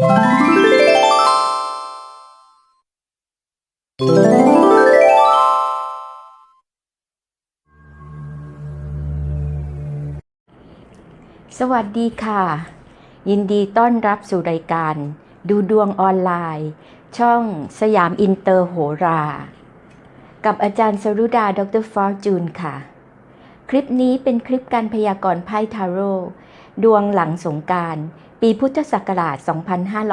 สวัสดีค่ะ ยินดีต้อนรับสู่รายการ ดูดวงออนไลน์ ช่องสยามอินเตอร์โหรา กับอาจารย์สรุดาดรฟอร์จูนค่ะ คลิปนี้เป็นคลิปการพยากรณ์ไพ่ทาโร่ดวงหลังสงการ ปีพุทธศักราช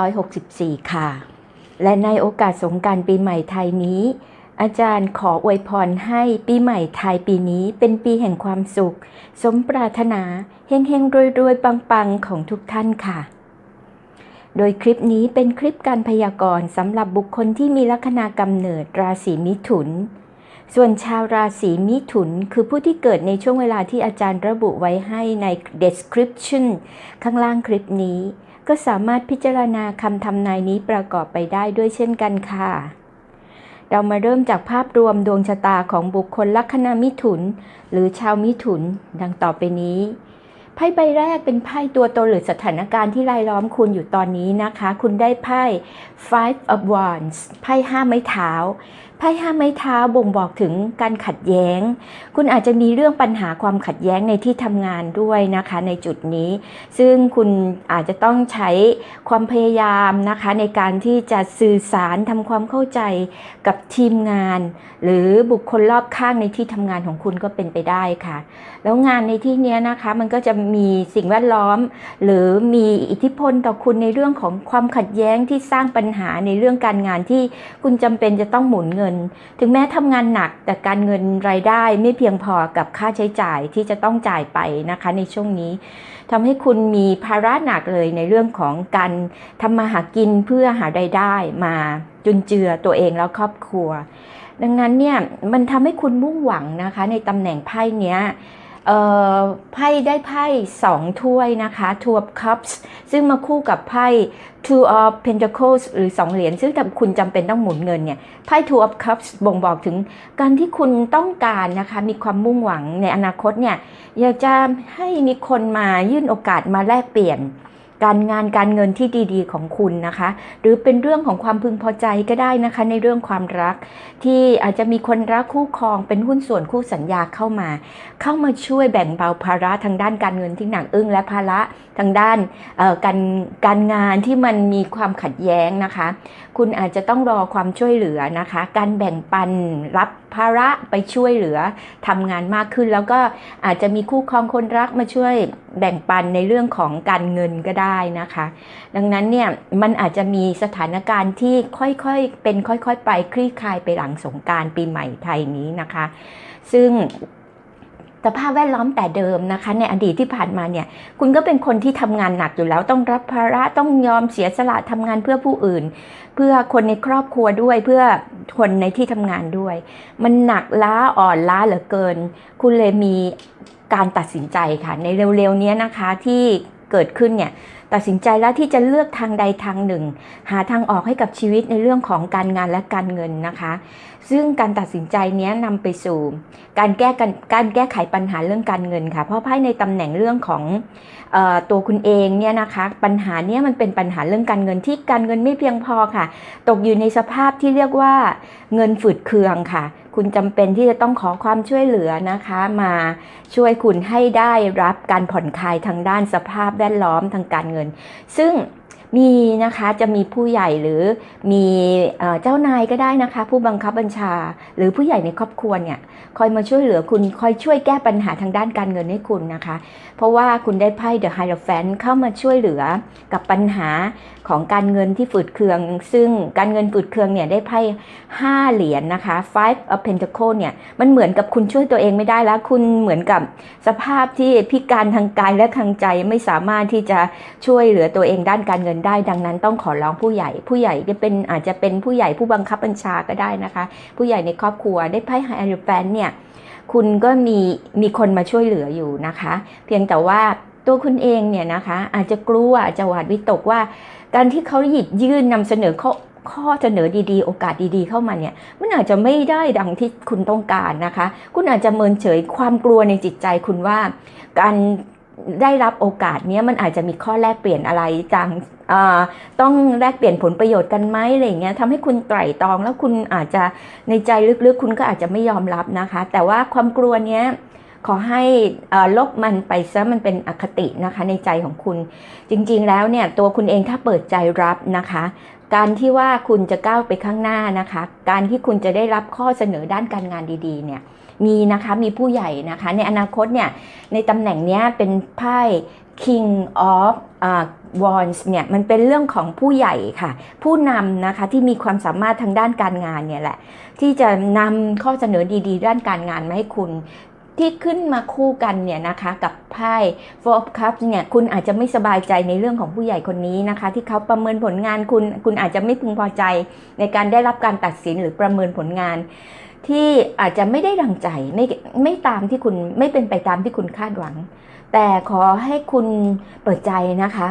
2564 ค่ะ และในโอกาสสงการปีใหม่ไทยนี้ อาจารย์ขออวยพรให้ปีใหม่ไทยปีนี้เป็นปีแห่งความสุข สมปรารถนาเฮงเฮงรวยรวยปังปังๆ ของทุกท่านค่ะ โดยคลิปนี้เป็นคลิปการพยากรณ์สำหรับบุคคลที่มีลัคนากำเนิดราศีมิถุน ส่วนชาวราศีมิถุนคือผู้ที่เกิดในช่วงเวลาที่อาจารย์ระบุไว้ให้ใน description ข้างล่างคลิปนี้ ก็สามารถพิจารณาคำทำนายนี้ประกอบไปได้ด้วยเช่นกันค่ะ เรามาเริ่มจากภาพรวมดวงชะตาของบุคคลลัคนามิถุน หรือชาวมิถุน ดังต่อไปนี้ไพ่ใบแรกเป็นไพ่ตัวตนหรือสถานการณ์ที่รายล้อมคุณอยู่ตอนนี้นะคะ คุณได้ไพ่ five of wands ไพ่ห้าไม้เท้า ไพ่ห้าไม้เท้าบ่งบอกถึงการขัดแย้ง คุณอาจจะมีเรื่องปัญหาความขัดแย้งในที่ทำงานด้วยนะคะในจุดนี้ ซึ่งคุณอาจจะต้องใช้ความพยายามนะคะในการที่จะสื่อสารทำความเข้าใจกับทีมงาน หรือบุคคลรอบข้างในที่ทำงานของคุณก็เป็นไปได้ค่ะ แล้วงานในที่นี้นะคะมันก็จะมีสิ่งแวดล้อม หรือมีอิทธิพลต่อคุณในเรื่องของความขัดแย้งที่สร้างปัญหาในเรื่องการงานที่คุณจำเป็นจะต้องหมุนเงินถึงแม้ทำงานหนักแต่การเงินรายได้ไม่เพียงพอกับค่าใช้จ่ายที่จะต้องจ่ายไปนะคะในช่วงนี้ทำให้คุณมีภาระหนักเลยในเรื่องของการทำมาหากินเพื่อหารายได้มาจุนเจือตัวเองแล้วครอบครัว ดังนั้นเนี่ยมันทำให้คุณมุ่งหวังนะคะในตำแหน่งไพ่เนี้ย ไพ่ได้ไพ่สองถ้วยนะคะ two of cups ซึ่งมาคู่กับไพ่ two of pentacles หรือสองเหรียญซึ่งถ้าคุณจำเป็นต้องหมุนเงินเนี่ยไพ่ two of cups บ่งบอกถึงการที่คุณต้องการนะคะมีความมุ่งหวังในอนาคตเนี่ยอยากจะให้มีคนมายื่นโอกาสมาแลกเปลี่ยน การงานการเงินที่ดีๆ ของคุณนะคะ หรือเป็นเรื่องของความพึงพอใจก็ได้นะคะ ในเรื่องความรัก ที่อาจจะมีคนรักคู่ครองเป็นหุ้นส่วนคู่สัญญาเข้ามา เข้ามาช่วยแบ่งเบาภาระทางด้านการเงินที่หนักอึ้งและภาระทางด้านการการงานที่มันมีความขัดแย้งนะคะ คุณอาจจะต้องรอความช่วยเหลือนะคะ การแบ่งปันรับ ภาระไปช่วยเหลือทำงานมากขึ้น แล้วก็อาจจะมีคู่ครองคนรักมาช่วยแบ่งปันในเรื่องของการเงินก็ได้นะคะ ดังนั้นเนี่ยมันอาจจะมีสถานการณ์ที่ค่อยๆเป็นค่อยๆ ไปคลี่คลายไปหลังสงการปีใหม่ไทยนี้นะคะ ซึ่ง สภาพแวดล้อมแต่เดิมนะคะ ในอดีตที่ผ่านมาเนี่ย คุณก็เป็นคนที่ทำงานหนักอยู่แล้ว ต้องรับภาระต้องยอมเสียสละทำงานเพื่อผู้อื่น เพื่อคนในครอบครัวด้วยเพื่อคนในที่ทำงานด้วย มันหนักล้าอ่อนล้าเหลือเกิน คุณเลยมีการตัดสินใจค่ะ ในเร็วๆนี้นะคะที่ เกิดขึ้นเนี่ยตัดสินใจแล้วที่จะเลือกทางใดทางหนึ่ง หาทางออกให้กับชีวิตในเรื่องของการงานและการเงินนะคะ ซึ่งการตัดสินใจนี้นำไปสู่การแก้กันการแก้ไขปัญหาเรื่องการเงินค่ะ เพราะไพ่ในตำแหน่งเรื่องของออตัวคุณเองเนี่ยนะคะ ปัญหาเนี้ยมันเป็นปัญหาเรื่องการเงินที่การเงินไม่เพียงพอค่ะ ตกอยู่ในสภาพที่เรียกว่าเงินฝืดเคืองค่ะ คุณจำเป็นที่จะต้องขอความช่วยเหลือนะคะ มาช่วยคุณให้ได้รับการผ่อนคลายทางด้านสภาพแวดล้อมทางการเงิน ซึ่ง มีนะคะจะมีผู้ใหญ่หรือมีเจ้านายก็ได้นะคะ ผู้บังคับบัญชา หรือผู้ใหญ่ในครอบครัวเนี่ยคอยมาช่วยเหลือคุณคอยช่วยแก้ปัญหาทางด้านการเงินให้คุณนะคะ เพราะว่าคุณได้ไพ่ The Hierophant เข้ามาช่วยเหลือกับปัญหาของการเงินที่ฝืดเคือง ซึ่งการเงินฝืดเคืองเนี่ยได้ไพ่5เหรียญนะคะ Five of Pentacles เนี่ยมันเหมือนกับคุณช่วยตัวเองไม่ได้แล้ว คุณเหมือนกับสภาพที่พิการทางกายและทางใจไม่สามารถที่จะช่วยเหลือตัวเองด้านการเงินได้ ดังนั้นต้องขอร้องผู้ใหญ่ ผู้ใหญ่จะเป็นอาจจะเป็นผู้ใหญ่ผู้บังคับบัญชาก็ได้นะคะ ผู้ใหญ่ในครอบครัวได้ไพ่ Hierophant เนี่ยคุณก็มีมีคนมาช่วยเหลืออยู่นะคะ เพียงแต่ว่าตัวคุณเองเนี่ยนะคะ อาจจะกลัวอาจจะหวาดวิตกว่า การที่เขาหยิบยื่นนำเสนอข้อข้อเสนอดีๆ โอกาสดีๆ เข้ามาเนี่ย มันอาจจะไม่ได้ดังที่คุณต้องการนะคะ คุณอาจจะเมินเฉยความกลัวในจิตใจคุณว่า การ ได้รับโอกาสเนี้ยมันอาจจะมีข้อแลกเปลี่ยนอะไรจังอ่าต้องแลกเปลี่ยนผลประโยชน์กันไหมอะไรเงี้ยทำให้คุณไตร่ตรองแล้วคุณอาจจะในใจลึกๆ คุณก็อาจจะไม่ยอมรับนะคะ แต่ว่าความกลัวเนี้ยขอให้อ่าลบมันไปซะมันเป็นอคตินะคะในใจของคุณ จริงๆแล้วเนี่ยตัวคุณเองถ้าเปิดใจรับนะคะ การที่ว่าคุณจะก้าวไปข้างหน้านะคะ การที่คุณจะได้รับข้อเสนอด้านการงานดีๆเนี่ย มีนะคะมีผู้ใหญ่นะคะ ในอนาคตเนี่ยในตำแหน่งนี้เป็นไพ่ King of uh, Wands เนี่ยมันเป็นเรื่องของผู้ใหญ่ค่ะ ผู้นำนะคะที่มีความสามารถทางด้านการงานเนี่ยแหละ ที่จะนำข้อเสนอดีๆ ด้านการงานมาให้คุณที่ขึ้นมาคู่กันเนี่ยนะคะกับไพ่ Four of Cups เนี่ยคุณอาจจะไม่สบายใจในเรื่องของผู้ใหญ่คนนี้นะคะ ที่เขาประเมินผลงานคุณ คุณอาจจะไม่พึงพอใจในการได้รับการตัดสินหรือประเมินผลงาน ที่อาจจะไม่ได้ดังใจไม่ไม่ตามที่คุณไม่เป็นไปตามที่คุณคาดหวัง แต่ขอให้คุณเปิดใจนะคะ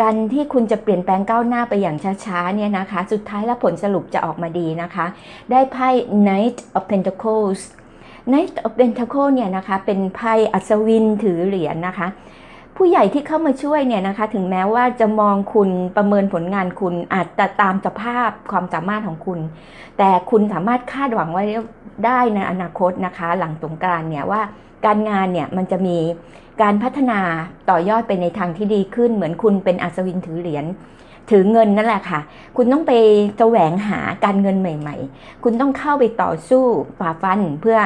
การที่คุณจะเปลี่ยนแปลงก้าวหน้าไปอย่างช้าๆเนี่ยนะคะ สุดท้ายแล้วผลสรุปจะออกมาดีนะคะ ได้ไพ่ Knight of Pentacles Knight of Pentacles เนี่ยนะคะเป็นไพ่อัศวินถือเหรียญนะคะ ผู้ใหญ่ที่เข้ามาช่วยเนี่ยนะคะ ถึงแม้ว่าจะมองคุณประเมินผลงานคุณอาจจะตามสภาพความสามารถของคุณ แต่คุณสามารถคาดหวังไว้ได้ในอนาคตนะคะ หลังสงกรานเนี่ยว่าการงานเนี่ยมันจะมีการพัฒนาต่อยอดไปในทางที่ดีขึ้น เหมือนคุณเป็นอัศวินถือเหรียญถือเงินนั่นแหละค่ะ คุณต้องไปแสวงหาการเงินใหม่ ๆ คุณต้องเข้าไปต่อสู้ฝ่าฟันเพื่อ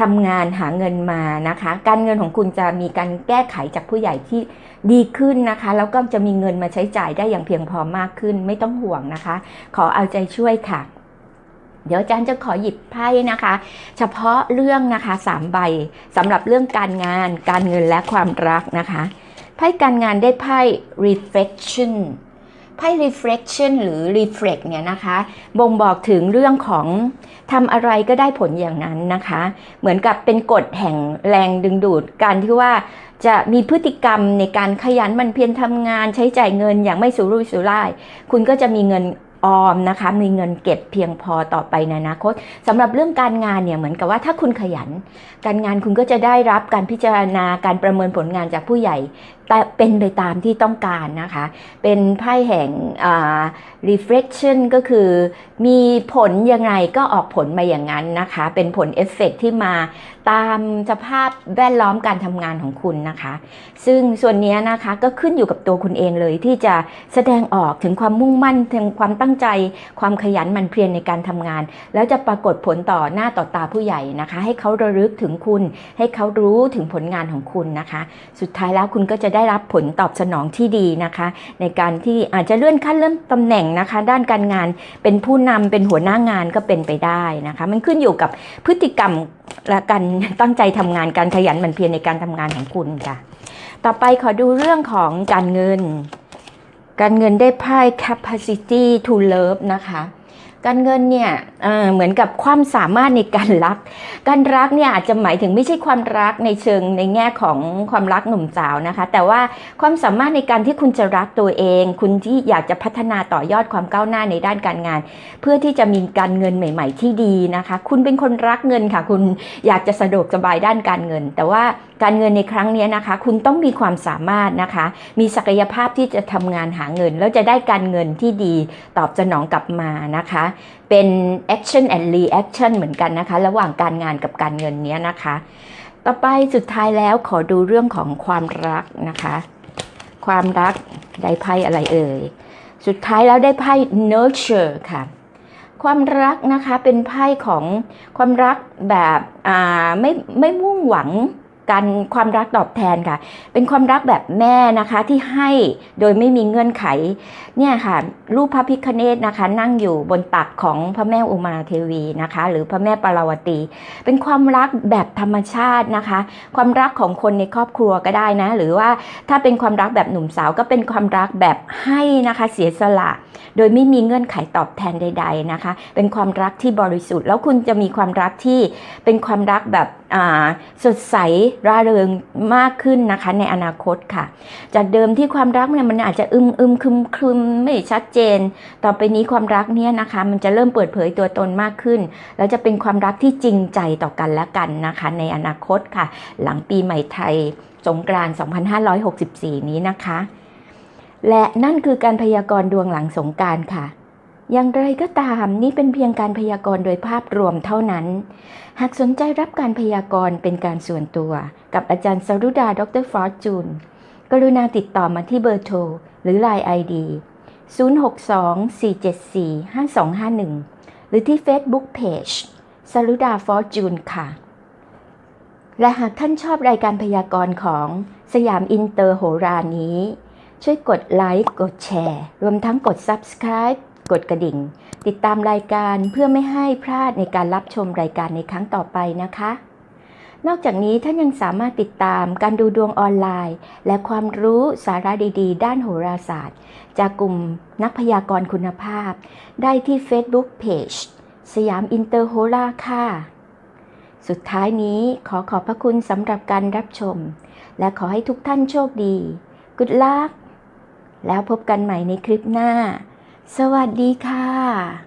ทำงานหาเงินมานะคะ การเงินของคุณจะมีการแก้ไขจากผู้ใหญ่ที่ดีขึ้นนะคะ แล้วก็จะมีเงินมาใช้จ่ายได้อย่างเพียงพอมากขึ้น ไม่ต้องห่วงนะคะ ขอเอาใจช่วยค่ะ เดี๋ยวอาจารย์จะขอหยิบไพ่นะคะ เฉพาะเรื่องนะคะสามใบสำหรับเรื่องการงาน การเงินและความรักนะคะ ไพ่การงานได้ไพ่ reflection ไพ่ reflection หรือ reflect เนี่ยนะคะ บ่งบอกถึงเรื่องของทำอะไรก็ได้ผลอย่างนั้นนะคะ เหมือนกับเป็นกฎแห่งแรงดึงดูดการที่ว่าจะมีพฤติกรรมในการขยันมันเพียรทำงานใช้จ่ายเงินอย่างไม่สุรุ่ยสุร่าย คุณก็จะมีเงินออมนะคะมีเงินเก็บเพียงพอต่อไปในอนาคตสำหรับเรื่องการงานเนี่ยเหมือนกับว่าถ้าคุณขยัน การงานคุณก็จะได้รับการพิจารณาการประเมินผลงานจากผู้ใหญ่แต่เป็นไปตามที่ต้องการนะคะ เป็นไพ่แห่ง reflection ก็คือมีผลยังไงก็ออกผลมาอย่างนั้นนะคะ เป็นผลเอฟเฟกที่มาตามสภาพแวดล้อมการทำงานของคุณนะคะ ซึ่งส่วนนี้นะคะก็ขึ้นอยู่กับตัวคุณเองเลยที่จะแสดงออกถึงความมุ่งมั่นถึงความตั้งใจ ความขยันหมั่นเพียรในการทำงาน แล้วจะปรากฏผลต่อหน้าต่อตาผู้ใหญ่นะคะ ให้เขาระลึกถึงคุณ ให้เขารู้ถึงผลงานของคุณนะคะ สุดท้ายแล้วคุณก็จะได้รับผลตอบสนองที่ดีนะคะ ในการที่อาจจะเลื่อนขั้นเลื่อนตำแหน่งนะคะ ด้านการงานเป็นผู้นำเป็นหัวหน้างานก็เป็นไปได้นะคะ มันขึ้นอยู่กับพฤติกรรมและการตั้งใจทำงานการขยันหมั่นเพียรในการทำงานของคุณค่ะ ต่อไปขอดูเรื่องของการเงิน การเงินได้ไพ่ capacity to love นะคะ การเงินเนี่ยเเหมือนกับความสามารถในการรัก การรักเนี่ยอาจจะหมายถึงไม่ใช่ความรักในเชิงในแง่ของความรักหนุ่มสาวนะคะ แต่ว่าความสามารถในการที่คุณจะรักตัวเอง คุณที่อยากจะพัฒนาต่อยอดความก้าวหน้าในด้านการงาน เพื่อที่จะมีการเงินใหม่ ๆ ที่ดีนะคะ คุณเป็นคนรักเงินค่ะ คุณอยากจะสะดวกสบายด้านการเงิน แต่ว่าการเงินในครั้งนี้นะคะ คุณต้องมีความสามารถนะคะ มีศักยภาพที่จะทำงานหาเงิน แล้วจะได้การเงินที่ดีตอบสนองกลับมานะคะเป็น action and reaction เหมือนกันนะคะ ระหว่างการงานกับการเงินเนี้ยนะคะ ต่อไปสุดท้ายแล้วขอดูเรื่องของความรักนะคะ ความรักได้ไพ่อะไรเอ่ย สุดท้ายแล้วได้ไพ่ nurture ค่ะความรักนะคะเป็นไพ่ของความรักแบบไม่ไม่มุ่งหวัง การความรักตอบแทนค่ะ เป็นความรักแบบแม่นะคะที่ให้โดยไม่มีเงื่อนไข เนี่ยค่ะ รูปพระพิคเนตนะคะ นั่งอยู่บนตักของพระแม่อุมาเทวีนะคะ หรือพระแม่ปาราวตี เป็นความรักแบบธรรมชาตินะคะ ความรักของคนในครอบครัวก็ได้นะ หรือว่าถ้าเป็นความรักแบบหนุ่มสาวก็เป็นความรักแบบให้นะคะเสียสละ โดยไม่มีเงื่อนไขตอบแทนใด ๆนะคะ เป็นความรักที่บริสุทธิ์ แล้วคุณจะมีความรักที่เป็นความรักแบบ สดใสร่าเริงมากขึ้นนะคะในอนาคตค่ะ จากเดิมที่ความรักเนี่ยมันอาจจะอึมอึมคึมคึมไม่ชัดเจน ต่อไปนี้ความรักเนี่ยนะคะ มันจะเริ่มเปิดเผยตัวตนมากขึ้น แล้วจะเป็นความรักที่จริงใจต่อกันและกันนะคะ ในอนาคตค่ะ หลังปีใหม่ไทยสงกรานต์2564 นี้นะคะ และนั่นคือการพยากรณ์ดวงหลังสงกรารค่ะ อย่างไรก็ตามนี่เป็นเพียงการพยากรณ์โดยภาพรวมเท่านั้น หากสนใจรับการพยากรณ์เป็นการส่วนตัว กับอาจารย์สรุดาดรฟอร์จูน กรุณาติดต่อมาที่เบอร์โทร หรือ Line ID 062-474-5251 หรือที่ Facebook Page สรุดาฟอร์จูนค่ะ และหากท่านชอบรายการพยากรณ์ของสยามอินเตอร์โหรานี้ ช่วยกดไลค์กดแชร์ รวมทั้งกด Subscribe กดกระดิ่ง ติดตามรายการเพื่อไม่ให้พลาดในการรับชมรายการในครั้งต่อไปนะคะ นอกจากนี้ท่านยังสามารถติดตามการดูดวงออนไลน์ และความรู้สาระดี ๆ ด้านโหราศาสตร์ จากกลุ่มนักพยากรณ์คุณภาพ ได้ที่ Facebook Page สยามอินเตอร์โหราค่ะ สุดท้ายนี้ขอขอบพระคุณสำหรับการรับชม และขอให้ทุกท่านโชคดี Good luck แล้วพบกันใหม่ในคลิปหน้า สวัสดีค่ะ